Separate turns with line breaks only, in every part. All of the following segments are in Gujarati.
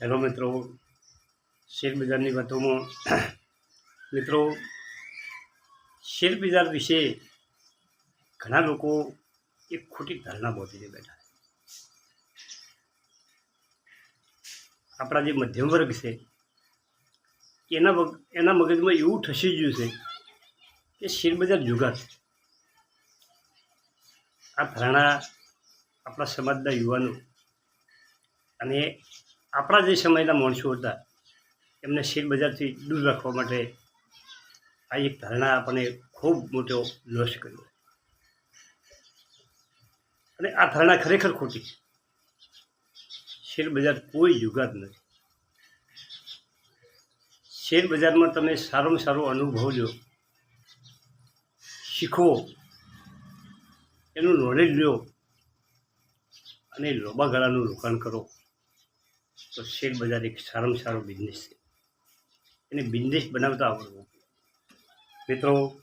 હેલો મિત્રો, શેર બજારની વાતોમાં. મિત્રો શેરબજાર વિશે ઘણા લોકો એક ખોટી ધારણા બાંધીને બેઠા આપણા જે મધ્યમ વર્ગ છે, એના એના મગજમાં એવું ઠસી ગયું છે કે શેરબજાર જુગાર છે. આ ધારણા આપણા સમાજના યુવાનો અને આપણા જે સમયના માણસો હતા, એમને શેર બજારથી દૂર રાખવા માટે આ એક ધારણા આપણને ખૂબ મોટો લોસ કર્યો. અને આ ધારણા ખરેખર ખોટી છે. શેર બજાર કોઈ જુગાર નથી. શેર બજારમાં તમે સારામાં સારો અનુભવ લો શીખો એનું નોલેજ લો, અને લાંબા ગાળાનું રોકાણ કરો. તો શેર બજાર એક સારામાં સારો બિઝનેસ છે. એને બિઝનેસ બનાવતા આવડવું. મિત્રો,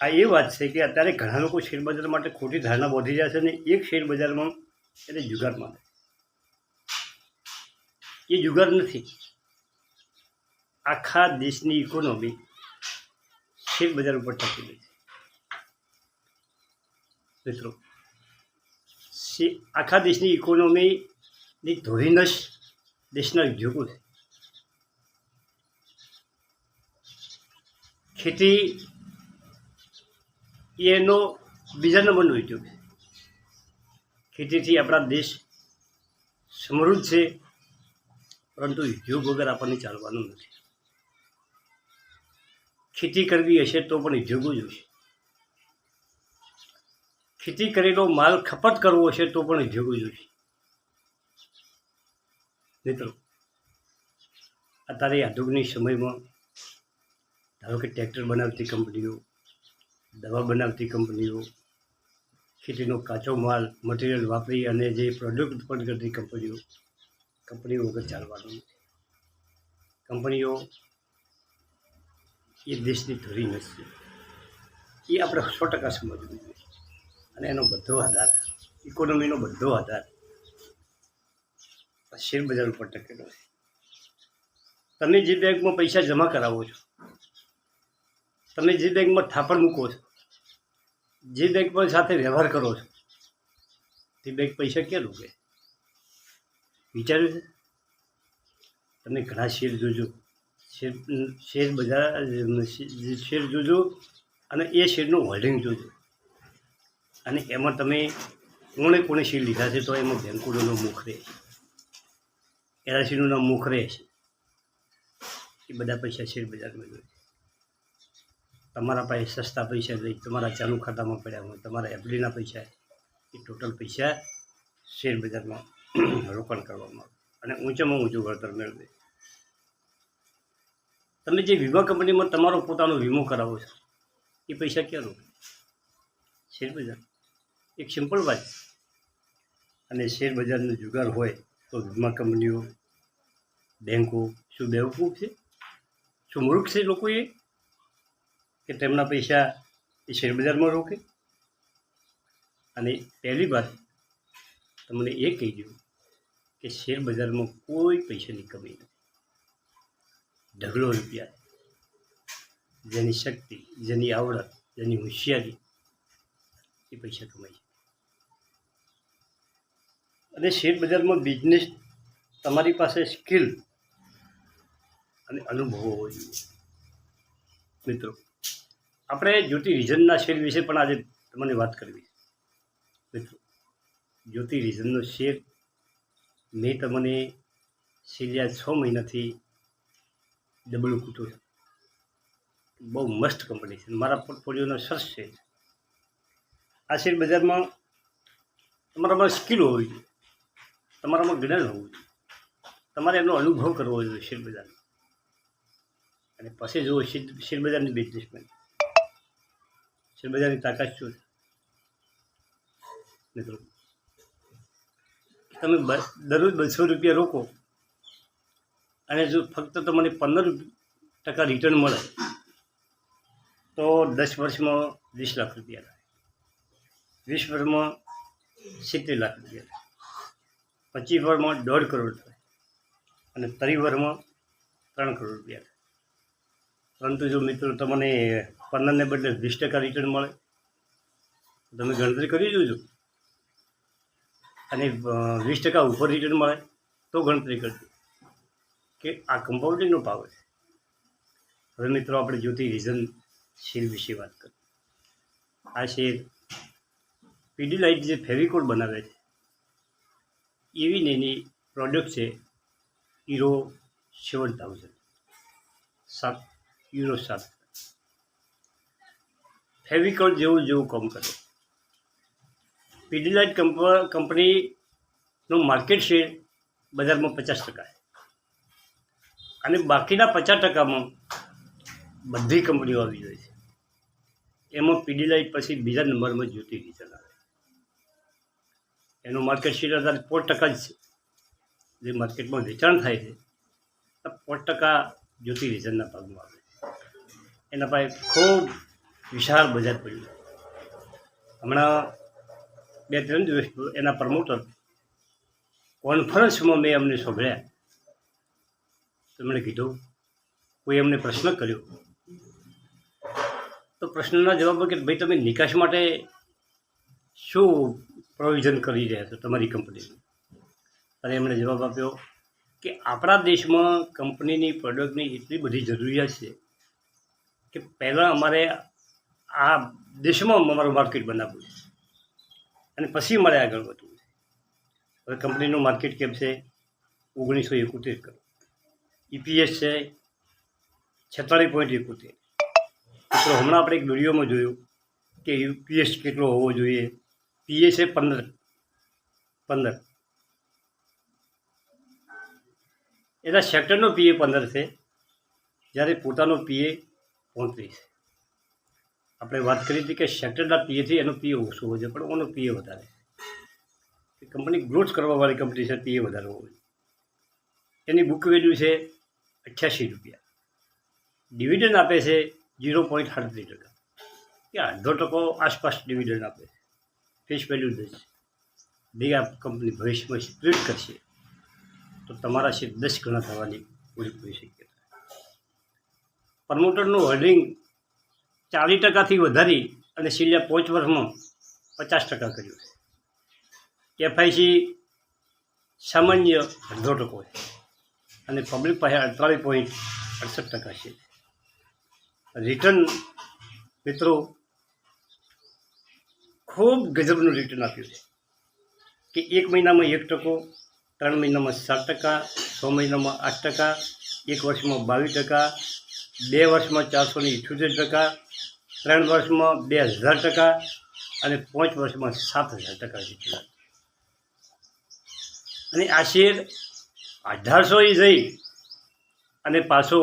આ એ વાત છે કે અત્યારે ઘણા લોકો શેર બજાર માટે ખોટી ધારણા વધી જાય છે ને એક શેર બજારમાં એને જુગાર માને. એ જુગાર નથી. આખા દેશની ઇકોનોમી શેર બજાર ઉપર ગઈ છે. મિત્રો આખા દેશની ઇકોનોમીની ધોરીનશ દેશના ઉદ્યોગો છે ખેતી એનો બીજા નંબરનો ઉદ્યોગ છે ખેતીથી આપણા દેશ સમૃદ્ધ છે પરંતુ ઉદ્યોગ વગર આપણને ચાલવાનું નથી ખેતી કરવી હશે તો પણ ઉદ્યોગો જોઈશે ખેતી કરેલો માલ ખપત કરવો હશે તો પણ ઉદ્યોગો જોઈશે મિત્રો, અત્યારે આધુનિક સમયમાં ધારો કે ટ્રેક્ટર બનાવતી કંપનીઓ, દવા બનાવતી કંપનીઓ, ખેતીનો કાચો માલ મટીરિયલ વાપરી અને જે પ્રોડક્ટ ઉત્પન્ન કરતી કંપનીઓ કંપનીઓ વગર ચાલવાનું કંપનીઓ એ દેશની ધરી નથી. એ આપણે સો ટકા સમજવું જોઈએ. અને એનો બધો આધાર ઇકોનોમીનો બધો આધાર શેર બજાર ઉપર ટકેલો છે. તમે જે બેંકમાં પૈસા જમા કરાવો છો, તમે જે બેંકમાં થાપણ મૂકો છો, જે બેંકમાં સાથે વ્યવહાર કરો છો, તે બેંક પૈસા ક્યાં રોકે વિચાર્યું છે? તમે ઘણા શેર જોજો. શેર શેર બજાર, શેર જોજો અને એ શેરનું હોલ્ડિંગ જોજો. અને એમાં તમે કોણે કોણે શેર લીધા છે તો એમાં બેંકોનો મુખ રહે. એલઆઈસીનું નામ મુખ રહે છે. એ બધા પૈસા શેર બજારમાં જોઈએ તમારા પાસે સસ્તા પૈસા લઈ, તમારા ચાલુ ખાતામાં પડ્યા હોય, તમારા એફડીના પૈસા, એ ટોટલ પૈસા શેર બજારમાં રોકાણ કરવામાં આવે. અને ઊંચામાં ઊંચું વળતર મેળવે. તમે જે વીમા કંપનીમાં તમારો પોતાનો વીમો કરાવો છો, એ પૈસા ક્યાં રોકે? શેર બજાર. એક સિમ્પલ વાત. અને શેર બજારનો જુગાર હોય તો વીમા કંપનીઓ, બેંકો શું બેવકૂફ છે? શું મૂર્ખ છે લોકો એ કે તેમના પૈસા એ શેર બજારમાં રોકે? અને પહેલી વાત, તમને એ કહી દઉં કે શેર બજારમાં કોઈ પૈસાની કમી નથી. ઢગલો રૂપિયા, જેની શક્તિ, જેની આવડત, જેની હોશિયારી, એ પૈસા કમાય છે. અને શેર બજારમાં બિઝનેસ તમારી પાસે સ્કિલ અને અનુભવ હોવો જોઈએ મિત્રો, આપણે જ્યોતિ રિઝનના શેર વિશે પણ આજે તમને વાત કરવી મિત્રો જ્યોતિ રિઝનનો શેર મેં તમને છેલ્લા છ મહિનાથી ડબલ કૂટો બહુ મસ્ત કંપની છે મારા પોર્ટફોલિયોનો સરસ છે. આ શેર બજારમાં તમારામાં સ્કિલ હોવી જોઈએ. તમારામાં જ્ઞાન હોવું જોઈએ તમારે એનો અનુભવ કરવો જોઈએ શેરબજાર. અને પછી જુઓ શેરબજારની શેર બજારની બિઝનેસમેન શેરબજારની તાકાત શું છે? મિત્રો, તમે દરરોજ બસો રૂપિયા રોકો અને જો ફક્ત તમને પંદર ટકા રિટર્ન મળે, તો દસ વર્ષમાં વીસ લાખ રૂપિયા થાય. વીસ વર્ષમાં સિત્તેર લાખ રૂપિયા થાય. પચીસ વર્ષમાં દોઢ કરોડ થાય. અને તરીવરમાં ત્રણ કરોડ રૂપિયા પરંતુ જો મિત્રો તમને પંદરને બદલે વીસ ટકા રિટર્ન મળે, તમે ગણતરી કરી જોજો. અને વીસ ટકા ઉપર રિટર્ન મળે તો ગણતરી કરજો કે આ કમ્પાઉન્ડિંગનો પાવર છે. હવે મિત્રો આપણે જોતી રીઝન શેર વિશે વાત કરીએ. આ શેર પીડી લાઇટ જે ફેવિકોલ બનાવે છે એવી એની પ્રોડક્ટ છે હીરો સેવન થાઉઝન્ડ સાત યુરો સાત. ફેવિકોલ જેવું જેવું કામ કરે. પીડીલાઇટ કંપ કંપનીનું માર્કેટ શેર બજારમાં પચાસ ટકા અને બાકીના પચાસ ટકામાં બધી કંપનીઓ આવી જાય છે. એમાં પીડીલાઇટ પછી બીજા નંબરમાં જ્યોતિ ડીઝલ આવે એનું માર્કેટ શેર અત્યારે પોચ ટકા જ છે. જે માર્કેટમાં વેચાણ થાય છે પોચ ટકા જ્યોતિ ડીઝલના ભાગમાં આવે એના પાસે ખૂબ વિશાળ બજાર પડ્યું હમણાં બે ત્રણ દિવસ એના પ્રમોટર કોન્ફરન્સમાં મેં અમને સાંભળ્યા. તો એમણે કીધું, કોઈ એમને પ્રશ્ન કર્યો? તો પ્રશ્નના જવાબ કે ભાઈ, તમે નિકાસ માટે શું પ્રોવિઝન કરી રહ્યા છો તમારી કંપનીનું. અને એમણે જવાબ આપ્યો કે આપણા દેશમાં કંપનીની પ્રોડક્ટની એટલી બધી જરૂરિયાત છે કે પહેલાં અમારે આ દેશમાં અમારું માર્કેટ બનાવવું છે. અને પછી મારે આગળ વધવું છે. હવે કંપનીનું માર્કેટ કેપ છે? ઓગણીસો એકોતેર કરોડ. ઈપીએસ છે છેતાળીસ પોઈન્ટ એકોતેર. મિત્રો, હમણાં આપણે એક વિડીયોમાં જોયું કે યુપીએસ કેટલો હોવો જોઈએ. પીએસ છે પંદર. પંદર. એના સેક્ટરનો પીએ પંદર છે. જ્યારે પોતાનો પીએ પોત્રીસ. આપણે વાત કરી હતી કે સેક્ટરના પીએથી એનો પીએ ઓછો હોય છે, પણ ઓનો પીએ વધારે. છે કંપની ગ્રોથ કરવાવાળી કંપની છે, પીએ વધારે હોય. એની બુક વેલ્યુ છે અઠ્યાસી રૂપિયા. ડિવિડન્ડ આપે છે ઝીરો પોઈન્ટ સાડત્રીસ ટકા. કે અડધો ટકો આસપાસ ડિવિડન્ડ આપે છે. ફેસ વેલ્યુ દસ બે આ કંપની ભવિષ્યમાં સ્પ્લિટ કરશે, તો તમારા શેર દસ ગણા થવાની પૂરેપૂરી શક્યતા પ્રમોટરનું હોલ્ડિંગ ચાલીસ ટકાથી વધારી અને છેલ્લા પાંચ વર્ષમાં પચાસ ટકા કર્યું છે. એફઆઈસી સામાન્ય અડધો ટકો છે અને પબ્લિક પાસે અડતાલીસ પોઈન્ટ અડસઠ ટકા છે. રિટર્ન મિત્રો ખૂબ ગજબનું રિટર્ન આપ્યું છે. કે એક મહિનામાં એક ટકો, ત્રણ મહિનામાં સાત ટકા, છ મહિનામાં આઠ ટકા, એક વર્ષમાં બાવીસ ટકા, બે વર્ષમાં ચારસો ને ઇઠ્યોતેર ટકા, ત્રણ વર્ષમાં બે હજાર ટકા અને પાંચ વર્ષમાં સાત હજાર ટકા રિટર્ન અને આ શેર એ જઈ અને પાછો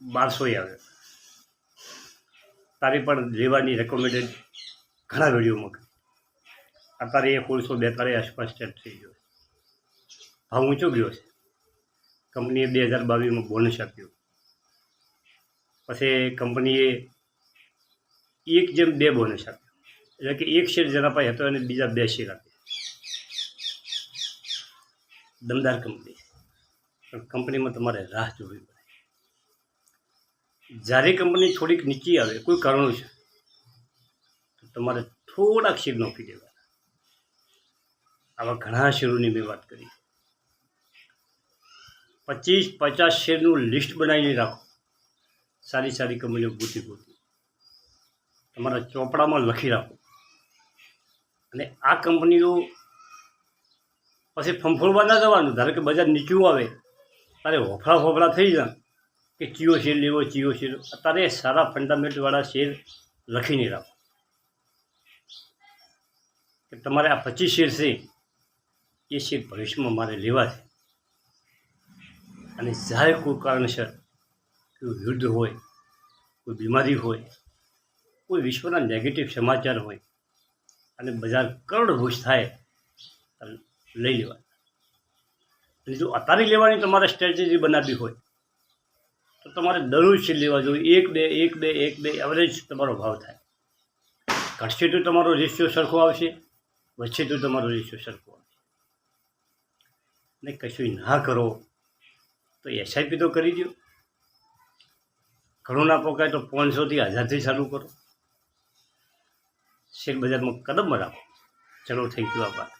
બારસો આવ્યો. તારી પણ લેવાની રેકોમેન્ડેડ ઘણા વિડીયોમાં. અત્યારે એ સોળસો બેતાળીસ આસપાસ સ્ટેટ થઈ ગયો ભાવ ઊંચો ગયો છે. કંપનીએ બે હજાર બાવીસમાં બોનસ આપ્યો. પછી કંપનીએ એક જેમ બે બોનસ આપ્યો. એટલે કે એક શેર જેના પાસે હતો અને બીજા બે શેર આપ્યા. દમદાર કંપની. પણ કંપનીમાં તમારે રાહ જોવી પડે. જ્યારે કંપની થોડીક નીચી આવે, કોઈ કારણો છે તમારે થોડાક શેર નોખી દેવાના. આવા ઘણા શેરોની મેં વાત કરી. પચીસ, પચાસ શેરનું લિસ્ટ બનાવીને રાખો. સારી સારી કંપનીઓ ગોતી ગોતી. તમારા ચોપડામાં લખી રાખો. અને આ કંપનીઓ પછી ફંફોડવા ના જવાનું. ધારો કે બજાર નીચું આવે, તારે હોફળા ફોફળા થઈ જાય કે ચિયો શેર લેવો, ચિયો શેર. અત્યારે સારા ફંડામેન્ટવાળા શેર લખીને રાખો. તમારે આ પચીસ શેર છે, એ શેર ભવિષ્યમાં મારે લેવા છે. અને જ્યારે કોઈ કારણસર કોઈ યુદ્ધ હોય, કોઈ બીમારી હોય, કોઈ વિશ્વના નેગેટિવ સમાચાર હોય, અને બજાર કરોડભૂષ થાય લઈ લેવા અને જો અત્યારે લેવાની તમારે સ્ટ્રેટેજી બનાવવી હોય, તો તમારે દરરોજ શેર લેવા જોઈએ. એક બે એક બે એક બે એવરેજ તમારો ભાવ થાય. ઘટશે તો તમારો રેશિયો સરખો આવશે. વચ્ચે તો તમારો સરખો આવશે ને કશું ના કરો, તો એસઆઈપી તો કરી દો ઘણું ના પોકાય તો પાંચસોથી હજારથી ચાલુ કરો. શેર બજારમાં કદમ બનાવો ચલો થેન્ક યુ આભાર.